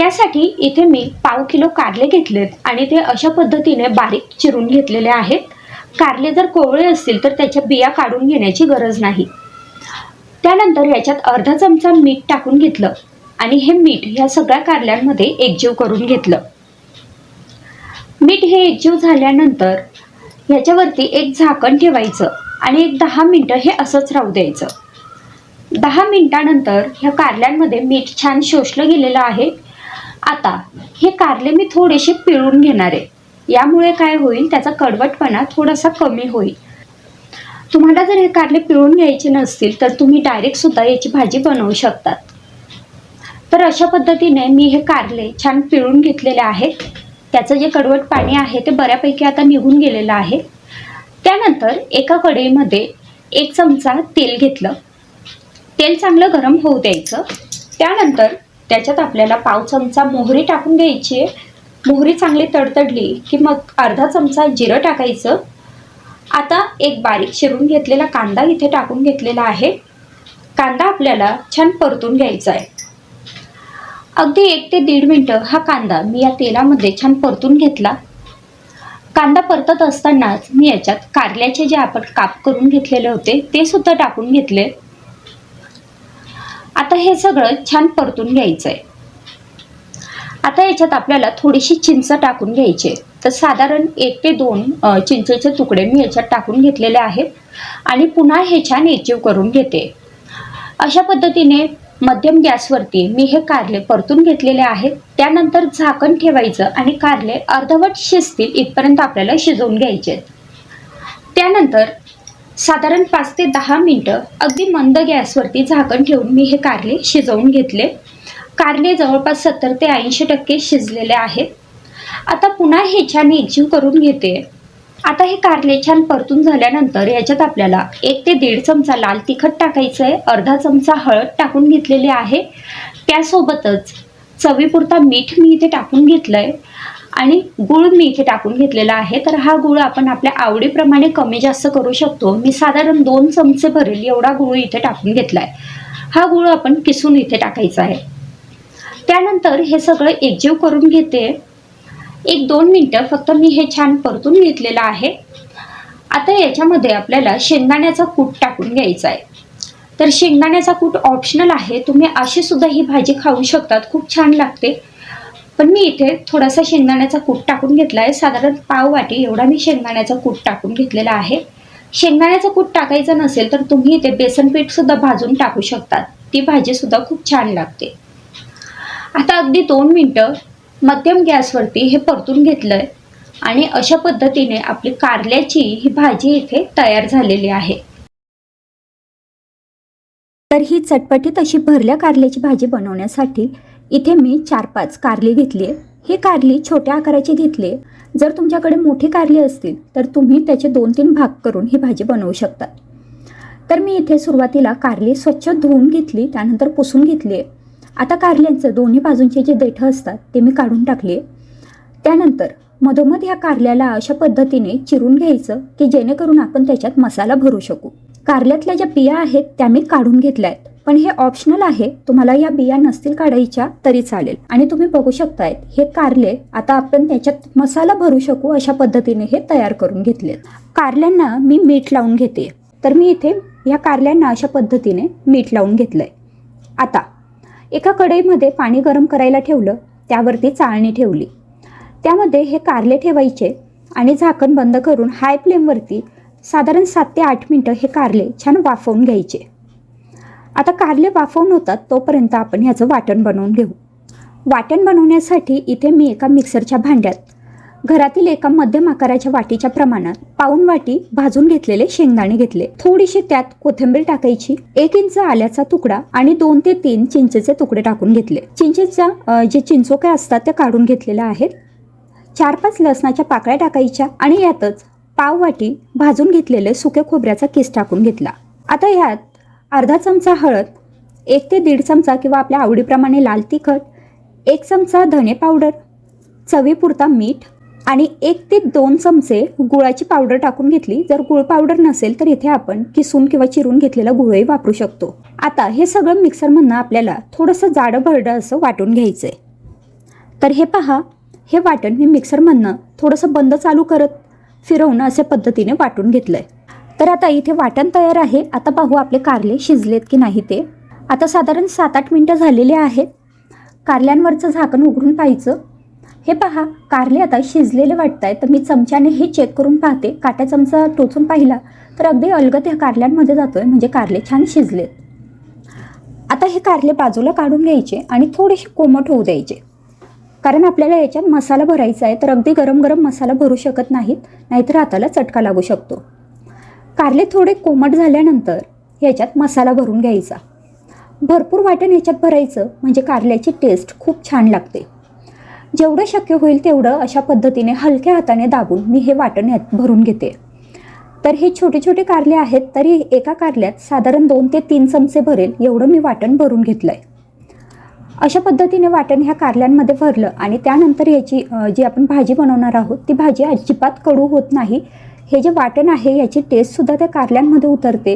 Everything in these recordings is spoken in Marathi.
त्यासाठी इथे मी पाव किलो कारले घेतलेत आणि ते अशा पद्धतीने बारीक चिरून घेतलेले आहेत. कारले जर कोवळे असतील तर त्याच्या बिया काढून घेण्याची गरज नाही. त्यानंतर याच्यात अर्धा चमचा मीठ टाकून घेतलं आणि हे मीठ ह्या सगळ्या कारल्यांमध्ये एकजीव करून घेतलं. मीठ हे एकजीव झाल्यानंतर ह्याच्यावरती एक झाकण ठेवायचं आणि एक दहा मिनटं हे असंच राहू द्यायचं. दहा मिनटानंतर ह्या कारल्यांमध्ये मीठ छान शोषलं गेलेलं आहे. आता हे कारले मी थोडेसे पिळून घेणार आहे. यामुळे काय होईल त्याचा कडवटपणा थोडासा कमी होईल. तुम्हाला जर हे कारले पिळून घ्यायचे नसतील तर तुम्ही डायरेक्ट सुद्धा याची भाजी बनवू शकतात तर अशा पद्धतीने मी हे कारले छान पिळून घेतलेले आहेत. त्याचं जे कडवट पाणी आहे ते बऱ्यापैकी आता निघून गेलेलं आहे. त्यानंतर एका कढईमध्ये एक चमचा तेल घेतलं. तेल चांगलं गरम होऊ द्यायचं. त्यानंतर त्याच्यात आपल्याला पाव चमचा मोहरी टाकून घ्यायची आहे. मोहरी चांगली तडतडली की मग अर्धा चमचा जिरं टाकायचं. आता एक बारीक शिरून घेतलेला कांदा इथे टाकून घेतलेला आहे. कांदा आपल्याला छान परतून घ्यायचा आहे. अगदी एक ते दीड मिनटं हा कांदा मी या तेलामध्ये छान परतून घेतला. कांदा परतत असतानाच मी याच्यात कारल्याचे जे आपण काप करून घेतलेले होते ते सुद्धा टाकून घेतले. हे सगळं छान परतून घ्यायचं आहे आता याच्यात आपल्याला थोडीशी चिंच टाकून घ्यायची. तर साधारण एक ते दोन चिंचेचे तुकडे मी याच्यात टाकून घेतलेले आहेत आणि पुन्हा हे छान एकजीव करून घेते. अशा पद्धतीने मध्यम गॅसवरती मी हे कारले परतून घेतलेले आहेत. त्यानंतर झाकण ठेवायचं आणि कारले अर्धवट शिजतील इथपर्यंत आपल्याला शिजवून घ्यायचे. त्यानंतर साधारण पाच ते दहा मिनटं अगदी मंद गॅसवरती झाकण ठेवून मी हे कारले शिजवून घेतले. कारले जवळपास सत्तर ते ऐंशी टक्के शिजलेले आहेत. आता पुन्हा हे छान एकजीव करून घेते. आता हे कारले छान परतून झाल्यानंतर याच्यात आपल्याला एक ते दीड चमचा लाल तिखट टाकायचं आहे अर्धा चमचा हळद टाकून घेतलेली आहे. त्यासोबतच चवीपुरता मीठ मी इथे टाकून घेतलं आहे आणि गुळ मी इथे टाकून घेतलेला आहे. तर हा गूळ आपण आपल्या आवडीप्रमाणे कमी जास्त करू शकतो. मी साधारण दोन चमचे भरेल एवढा गूळ इथे टाकून घेतला आहे हा गूळ आपण किसून इथे टाकायचा आहे. त्यानंतर हे सगळं एकजीव करून घेते. एक दोन मिनटं फक्त मी हे छान परतून घेतलेलं आहे. आता याच्यामध्ये आपल्याला शेंगदाण्याचा कूट टाकून घ्यायचा आहे. तर शेंगदाण्याचा कूट ऑप्शनल आहे. तुम्ही अशी सुद्धा ही भाजी खाऊ शकतात. खूप छान लागते. पण मी इथे थोडासा शेंगदाण्याचा कूट टाकून घेतला आहे. साधारण पाव वाटी एवढा मी शेंगदाण्याचा कूट टाकून घेतलेला आहे. शेंगदाण्याचा कूट टाकायचा नसेल तर तुम्ही इथे बेसन पीठ सुद्धा भाजून टाकू शकतात. ती भाजी सुद्धा खूप छान लागते. आता अगदी दोन मिनटं मध्यम गॅसवरती हे परतून घेतलं आहे आणि अशा पद्धतीने आपली कारल्याची ही भाजी इथे तयार झालेली आहे. तर ही चटपटीत अशी भरल्या कारल्याची भाजी बनवण्यासाठी इथे मी चार पाच कारली घेतली आहे. ही कारली छोट्या आकाराची घेतली आहे. जर तुमच्याकडे मोठी कारली असतील तर तुम्ही त्याचे दोन तीन भाग करून ही भाजी बनवू शकतात तर मी इथे सुरुवातीला कारली स्वच्छ धुवून घेतली त्यानंतर पुसून घेतली आहे. आता कारल्यांचं दोन्ही बाजूंचे जे देठं असतात ते मी काढून टाकले त्यानंतर मधोमध ह्या कारल्याला अशा पद्धतीने चिरून घ्यायचं की जेणेकरून आपण त्याच्यात मसाला भरू शकू. कारल्यातल्या ज्या बिया आहेत त्या मी काढून घेतल्या आहेत. पण हे ऑप्शनल आहे. तुम्हाला या बिया नसतील काढायच्या तरी चालेल. आणि तुम्ही बघू शकताय हे कारले आता आपण त्याच्यात मसाला भरू शकू अशा पद्धतीने हे तयार करून घेतले कारल्यांना मी मीठ लावून घेते. तर मी इथे ह्या कारल्यांना अशा पद्धतीने मीठ लावून घेतलंय. आता एका कढईमध्ये पाणी गरम करायला ठेवलं त्यावरती चाळणी ठेवली. त्यामध्ये हे कारले ठेवायचे आणि झाकण बंद करून हाय फ्लेमवरती साधारण सात ते आठ मिनटं हे कारले छान वाफवून घ्यायचे. आता कारले वाफवून होतात तोपर्यंत आपण ह्याचं वाटण बनवून घेऊ. वाटण बनवण्यासाठी इथे मी एका मिक्सरच्या भांड्यात घरातील एका मध्यम आकाराच्या वाटीच्या प्रमाणात पाऊन वाटी भाजून घेतलेले शेंगदाणे घेतले. थोडीशी त्यात कोथिंबीर टाकायची एक इंच आल्याचा तुकडा आणि दोन ते तीन चिंचेचे तुकडे टाकून घेतले. चिंचेच्या जे चिंचोक्या असतात त्या काढून घेतलेल्या आहेत. चार पाच लसणाच्या पाकळ्या टाकायच्या आणि यातच पाव वाटी भाजून घेतलेले सुक्या खोबऱ्याचा किस टाकून घेतला. आता ह्यात अर्धा चमचा हळद एक ते दीड चमचा किंवा आपल्या आवडीप्रमाणे लाल तिखट एक चमचा धने पावडर चवीपुरता मीठ आणि एक ते दोन चमचे गुळाची पावडर टाकून घेतली. जर गुळ पावडर नसेल तर इथे आपण किसून किंवा चिरून घेतलेला गुळही वापरू शकतो. आता हे सगळं मिक्सरमधनं आपल्याला थोडंसं जाडं भरडं असं वाटून घ्यायचं आहे तर हे पहा हे वाटण मी मिक्सरमधनं थोडंसं बंद चालू करत फिरवून अशा पद्धतीने वाटून घेतलं आहे तर आता इथे वाटण तयार आहे. आता पाहू आपले कारले शिजलेत की नाही ते. आता साधारण सात आठ मिनटं झालेले आहेत. कारल्यांवरचं झाकण उघडून पाहायचं. हे पहा कारले आता शिजलेले वाटत आहे तर मी चमच्याने हे चेक करून पाहते. काट्या चमचा टोचून पाहिला तर अगदी अलगत ह्या कारल्यांमध्ये जातो आहे म्हणजे कारले छान शिजलेत. आता हे कारले बाजूला काढून घ्यायचे आणि थोडेसे कोमट होऊ द्यायचे. कारण आपल्याला याच्यात मसाला भरायचा आहे तर अगदी गरम गरम मसाला भरू शकत नाहीत. नाहीतर हाताला चटका लागू शकतो. कारले थोडे कोमट झाल्यानंतर ह्याच्यात मसाला भरून घ्यायचा. भरपूर वाटण ह्याच्यात भरायचं म्हणजे कारल्याची टेस्ट खूप छान लागते. जेवढं शक्य होईल तेवढं अशा पद्धतीने हलक्या हाताने दाबून मी हे वाटण यात भरून घेते. तर हे छोटे छोटे कारले आहेत तरी एका कारल्यात साधारण दोन ते तीन चमचे भरेल एवढं मी वाटण भरून घेतलं आहे अशा पद्धतीने वाटण ह्या कारल्यांमध्ये भरलं आणि त्यानंतर याची जी आपण भाजी बनवणार आहोत ती भाजी अजिबात कडू होत नाही. हे जे वाटण आहे याची टेस्टसुद्धा त्या कारल्यांमध्ये उतरते.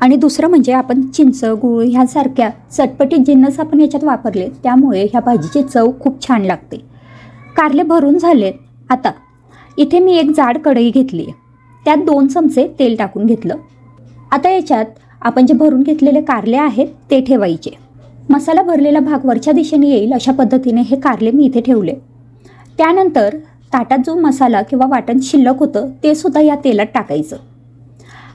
आणि दुसरं म्हणजे आपण चिंच गूळ ह्यासारख्या चटपटीत जिन्नस आपण याच्यात वापरले त्यामुळे ह्या भाजीची चव खूप छान लागते. कारले भरून झालेत. आता इथे मी एक जाड कढई घेतली आहे. त्यात दोन चमचे तेल टाकून घेतलं. आता याच्यात आपण जे भरून घेतलेले कारले आहेत ते ठेवायचे. मसाला भरलेला भाग वरच्या दिशेने येईल अशा पद्धतीने हे कारले मी इथे ठेवले. त्यानंतर ताटात जो मसाला किंवा वाटण शिल्लक होतं ते सुद्धा या तेलात टाकायचं.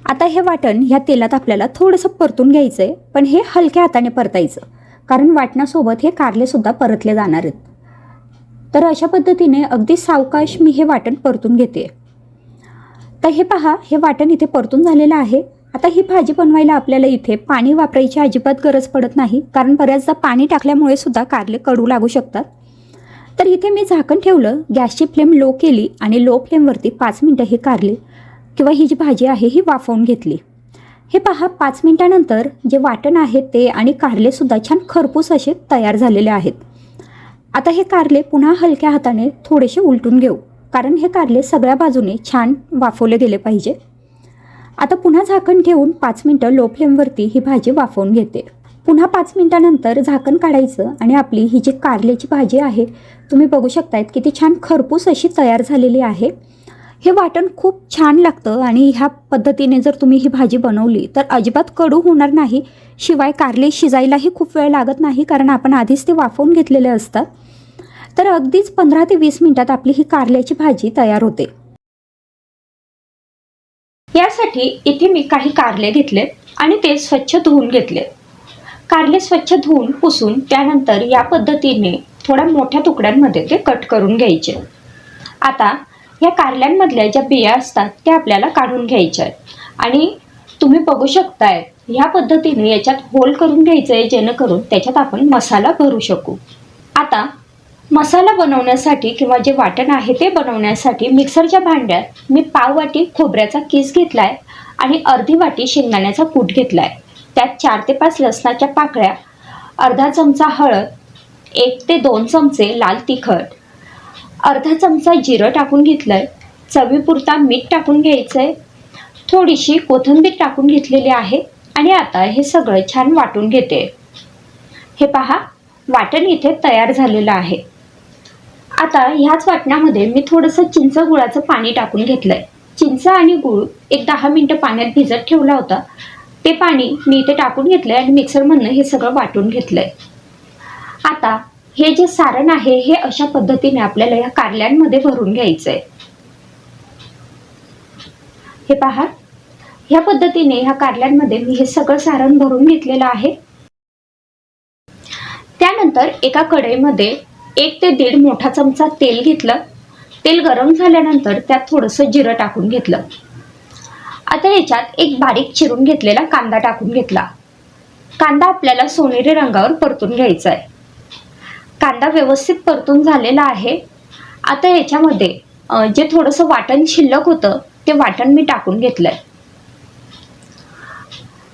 आता हे वाटण ह्या तेलात आपल्याला थोडंसं परतून घ्यायचं आहे पण हे हलक्या हाताने परतायचं. कारण वाटणासोबत हे कारलेसुद्धा परतले जाणार आहेत. तर अशा पद्धतीने अगदी सावकाश मी हे वाटण परतून घेते तर हे पहा हे वाटण इथे परतून झालेलं आहे. आता ही भाजी बनवायला आपल्याला इथे पाणी वापरायची अजिबात गरज पडत नाही कारण बऱ्याचदा पाणी टाकल्यामुळे सुद्धा कारले कडू लागू शकतात. तर इथे मी झाकण ठेवलं गॅसची फ्लेम लो केली आणि लो फ्लेमवरती पाच मिनटं हे कारले किंवा ही जी भाजी आहे ही वाफवून घेतली. हे पहा पाच मिनटानंतर जे वाटण आहे ते आणि कारलेसुद्धा छान खरपूस असे तयार झालेले आहेत. आता हे कारले पुन्हा हलक्या हाताने थोडेसे उलटून घेऊ कारण हे कारले सगळ्या बाजूने छान वाफवले गेले पाहिजे. आता पुन्हा झाकण ठेवून पाच मिनटं लो फ्लेमवरती ही भाजी वाफवून घेते. पुन्हा पाच मिनटानंतर झाकण काढायचं आणि आपली ही जी कारल्याची भाजी आहे तुम्ही बघू शकतायत किती छान खरपूस अशी तयार झालेली आहे. हे वाटण खूप छान लागतं आणि ह्या पद्धतीने जर तुम्ही ही भाजी बनवली तर अजिबात कडू होणार नाही शिवाय कारले शिजायलाही खूप वेळ लागत नाही कारण आपण आधीच ते वाफवून घेतलेले असतात. तर अगदीच पंधरा ते वीस मिनिटात आपली ही कारल्याची भाजी तयार होते. यासाठी इथे मी काही कारले घेतले आणि ते स्वच्छ धुवून घेतले. कारले स्वच्छ धुवून पुसून त्यानंतर या पद्धतीने थोड्या मोठ्या तुकड्यांमध्ये ते कट करून घ्यायचे. आता या कारल्यांमधल्या ज्या बिया असतात त्या आपल्याला काढून घ्यायच्या आहेत. आणि तुम्ही बघू शकताय ह्या पद्धतीने याच्यात होल करून घ्यायचं आहे जेणेकरून त्याच्यात आपण मसाला भरू शकू. आता मसाला बनवण्यासाठी किंवा जे वाटण आहे ते बनवण्यासाठी मिक्सरच्या भांड्यात मी पाव वाटी खोबऱ्याचा किस घेतला आहे आणि अर्धी वाटी शेंगदाण्याचा कूट घेतला आहे त्यात चार ते पाच लसणाच्या पाकळ्या अर्धा चमचा हळद एक ते दोन चमचे लाल तिखट. अर्धा चमचा जिरं टाकून घेतलं आहे चवीपुरता मीठ टाकून घ्यायचं आहे थोडीशी कोथिंबीर टाकून घेतलेली आहे आणि आता हे सगळं छान वाटून घेते. हे पहा वाटण इथे तयार झालेलं आहे. आता ह्याच वाटणामध्ये मी थोडंसं चिंच गुळाचं पाणी टाकून घेतलं आहे चिंच आणि गूळ एक दहा मिनटं पाण्यात भिजत ठेवला होता ते पाणी मी इथे टाकून घेतलं आहे आणि मिक्सरमधनं हे सगळं वाटून घेतलं आहे आता हे जे सारण आहे हे अशा पद्धतीने आपल्याला या कारल्यांमध्ये भरून घ्यायचं आहे हे पहा. ह्या पद्धतीने ह्या कारल्यांमध्ये मी हे सगळं सारण भरून घेतलेलं आहे. त्यानंतर एका कढईमध्ये एक ते दीड मोठा चमचा तेल घेतलं. तेल गरम झाल्यानंतर त्यात थोडंसं जिरं टाकून घेतलं. आता याच्यात एक बारीक चिरून घेतलेला कांदा टाकून घेतला. कांदा आपल्याला सोनेरी रंगावर परतून घ्यायचा आहे कांदा व्यवस्थित परतून झालेला आहे. आता याच्यामध्ये जे थोडंसं वाटण शिल्लक होतं ते वाटण मी टाकून घेतलंय.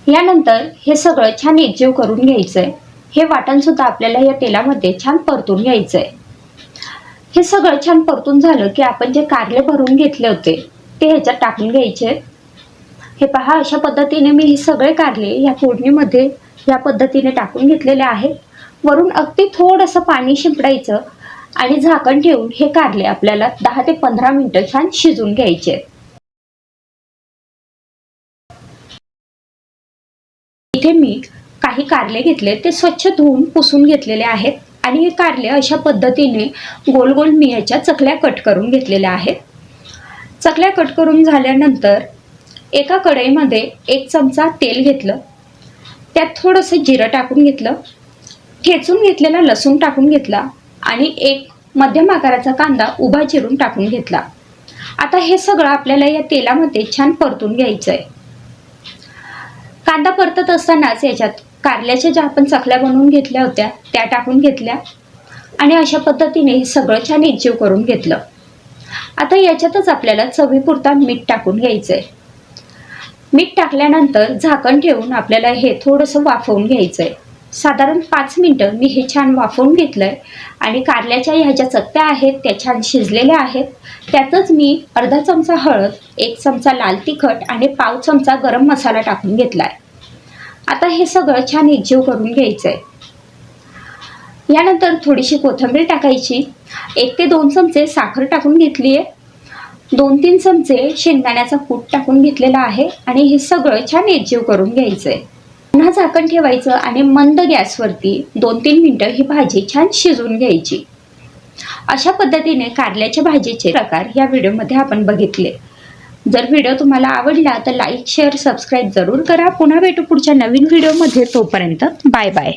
यानंतर हे सगळं छान एकजीव करून घ्यायचंय. हे वाटण सुद्धा आपल्याला या तेलामध्ये छान परतून घ्यायचंय. हे सगळं छान परतून झालं की आपण जे कारले भरून घेतले होते ते ह्याच्यात टाकून घ्यायचे. हे पहा अशा पद्धतीने मी हे सगळे काढले या फोडणीमध्ये या पद्धतीने टाकून घेतलेले आहे. वरून अगदी थोडंसं पाणी शिंपडायचं आणि झाकण ठेवून हे कारले आपल्याला दहा ते पंधरा मिनटं छान शिजून घ्यायचे. इथे मी काही कारले घेतले ते स्वच्छ धुवून पुसून घेतलेले आहेत आणि हे कारले अशा पद्धतीने गोल गोल मी ह्याच्या चकल्या कट करून घेतलेल्या आहेत. चकल्या कट करून झाल्यानंतर एका कढईमध्ये एक चमचा तेल घेतलं. त्यात थोडंसं जिरं टाकून घेतलं. ठेचून घेतलेला लसूण टाकून घेतला आणि एक मध्यम आकाराचा कांदा उभा चिरून टाकून घेतला. आता हे सगळं आपल्याला या तेलामध्ये छान परतून घ्यायचं आहे कांदा परतत असतानाच याच्यात कारल्याच्या ज्या आपण चकल्या बनवून घेतल्या होत्या त्या टाकून घेतल्या आणि अशा पद्धतीने हे सगळं छान एकजीव करून घेतलं. आता याच्यातच आपल्याला चवीपुरता मीठ टाकून घ्यायचं आहे मीठ टाकल्यानंतर झाकण ठेवून आपल्याला हे थोडंसं वाफवून घ्यायचं आहे साधारण पाच मिनटं मी हे छान वाफवून घेतलं आहे आणि कारल्याच्या ह्या ज्या चकत्या आहेत त्या छान शिजलेल्या आहेत. त्यातच मी अर्धा चमचा हळद एक चमचा लाल तिखट आणि पाव चमचा गरम मसाला टाकून घेतला आहे आता हे सगळं छान एकजीव करून घ्यायचं आहे यानंतर थोडीशी कोथिंबीर टाकायची. एक ते दोन चमचे साखर टाकून घेतली आहे दोन तीन चमचे शेंगदाण्याचा कूट टाकून घेतलेला आहे आणि हे सगळं छान एकजीव करून घ्यायचं आहे पुन्हा झाकण ठेवायचं आणि मंद गॅसवरती दोन तीन मिनटं ही भाजी छान शिजवून घ्यायची. अशा पद्धतीने कारल्याच्या भाजीचे प्रकार या व्हिडिओमध्ये आपण बघितले. जर व्हिडिओ तुम्हाला आवडला तर लाईक शेअर सबस्क्राईब जरूर करा. पुन्हा भेटू पुढच्या नवीन व्हिडिओमध्ये तोपर्यंत बाय बाय